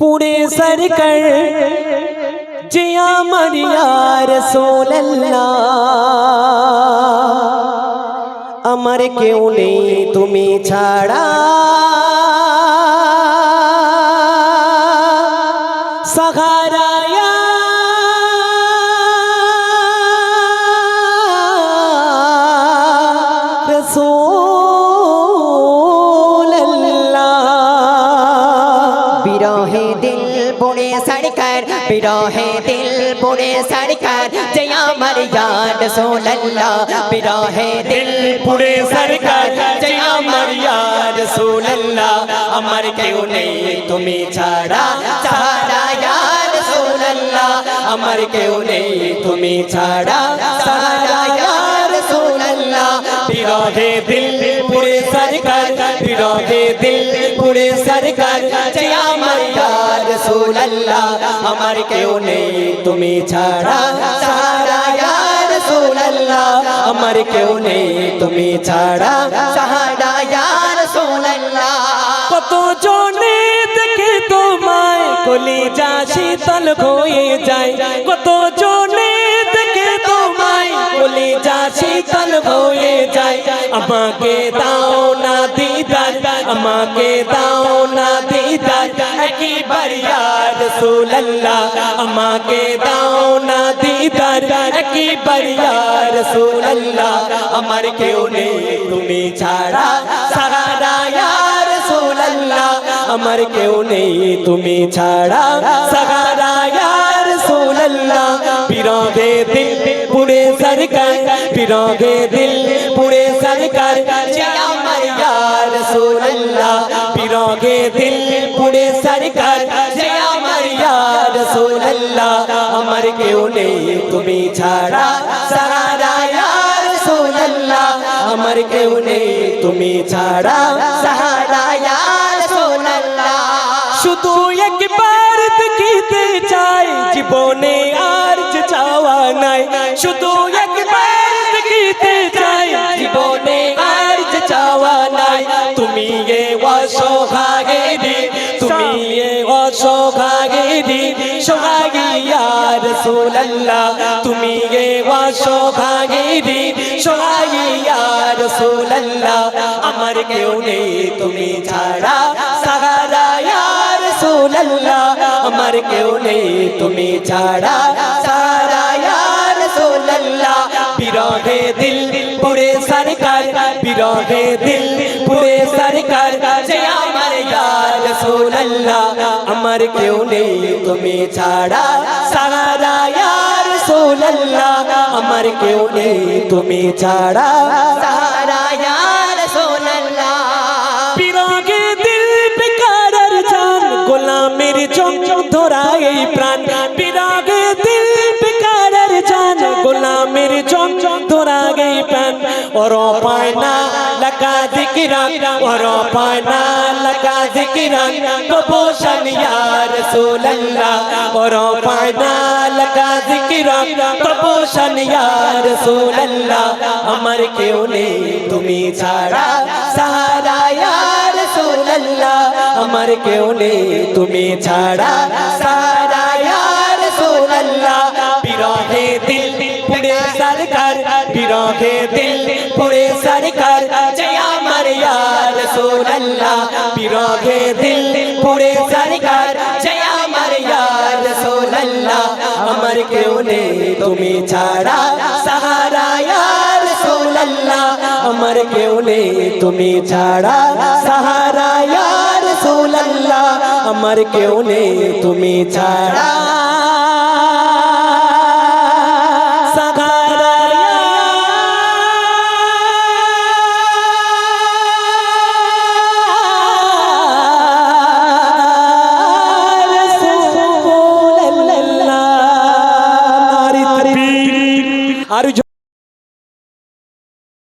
পুরে সরকর যে আমার ইয়ার সোল্লাহ আমার কেউ নেই তুমি ছাড়া সাহারায়া রসূলল্লাহ সরকার বিরহে দিল পুড়ে সরকার জয় আমার ইয়াদ সোল্লাহ বিরহে দিল পুরে সরকার জয় আমার ইয়ার সোল্লাহ আমার কেউ নেই তুমি ছাড়া সাহারা ইয়াদ সোল্লাহ আমার কেউ নেই তুমি ছাড়া সাহারা ইয়াদ সোল্লাহ বিরহে দিল পুরে সরকার, বিরহে দিল পুরে সরকার জয় আমার ইয়ার সোল্লাহ আমার কেউ নেই তুমি ছাড়া সাহারা ইয়াদ সোল্লাহ আমার কেউ নেই তুমি ছাড়া সাহারা ইয়াদ সোল্লাহ কত জনে দেখে তোমায় কলি যা শীতল হয়ে যায় কত জনে দেখে তোমায় কলি যা শীতল হয়ে যায় আমাকে দাও না দিদার আমাকে দাও না দিদার একবার ইয়া রাসূলুল্লাহ আমাকে দাও না দিদার একবার ইয়া রাসূলুল্লাহ আমার কেউ নেই তুমি ছাড়া সাহারা ইয়া রাসূলুল্লাহ আমার কেউ নেই তুমি ছাড়া সাহারা ইয়া রাসূলুল্লাহ বিরহে দিল পুরে সরকার বিরহে দিল রাসূলুল্লাহ আমার কেউ নেই, তুমি ছাড়া। সাহারা রাসূলুল্লাহ আমার কেউ নেই, তুমি ছাড়া। সাহারা সোল্লাহ শুধু একবার দেখিতে চাই, জীবনে আর চাওয়া নাই। শুধু অসহাগেরি তুমি এ অসহাগেরি সোহাগিয়া রাসূলুল্লাহ, তুমি এ অসহাগেরি সোহাগিয়া রাসূলুল্লাহ, আমার কেউ নেই তুমি ছাড়া সাহারা রাসূলুল্লাহ, আমার কেউ নেই তুমি ছাড়া সাহারা ইয়া রাসূলুল্লাহ, বিরহে দিল পুরে সরকার, বিরহে দিল পুরে সরকার রাসূলুল্লাহ আমার কেউ নেই তুমি ছাড়া। সাহারা ইয়া রাসূলুল্লাহ আমার কেউ নেই তুমি ছাড়া। সাহারা ইয়াদ সোল্লাহ বিরগে দিল বেকারার জান গোলামের চোখ ধরা এই প্রাণ। বিরগে দিল বেকারার জান গোলামের চোখ ধরা এই প্রাণ। ওর লাগা জিকিরান ওর পায়না লাগা জিকিরান কবোশন ইয়া রাসূলুল্লাহ ওর পায়না লাগা জিকিরান কবোশন ইয়া রাসূলুল্লাহ আমার কেউ নেই তুমি ছাড়া সাহারা ইয়া রাসূলুল্লাহ আমার কেউ নেই তুমি ছাড়া সাহারা রাসূলুল্লাহ বিরহে দিল পুরে সরকার। জয় আমার ইয়া রাসূলুল্লাহ, আমার কেউ নেই তুমি ছাড়া। সাহারা ইয়া রাসূলুল্লাহ, আমার কেউ নেই তুমি ছাড়া। সাহারা ইয়া রাসূলুল্লাহ, আমার কেউ নেই তুমি ছাড়া।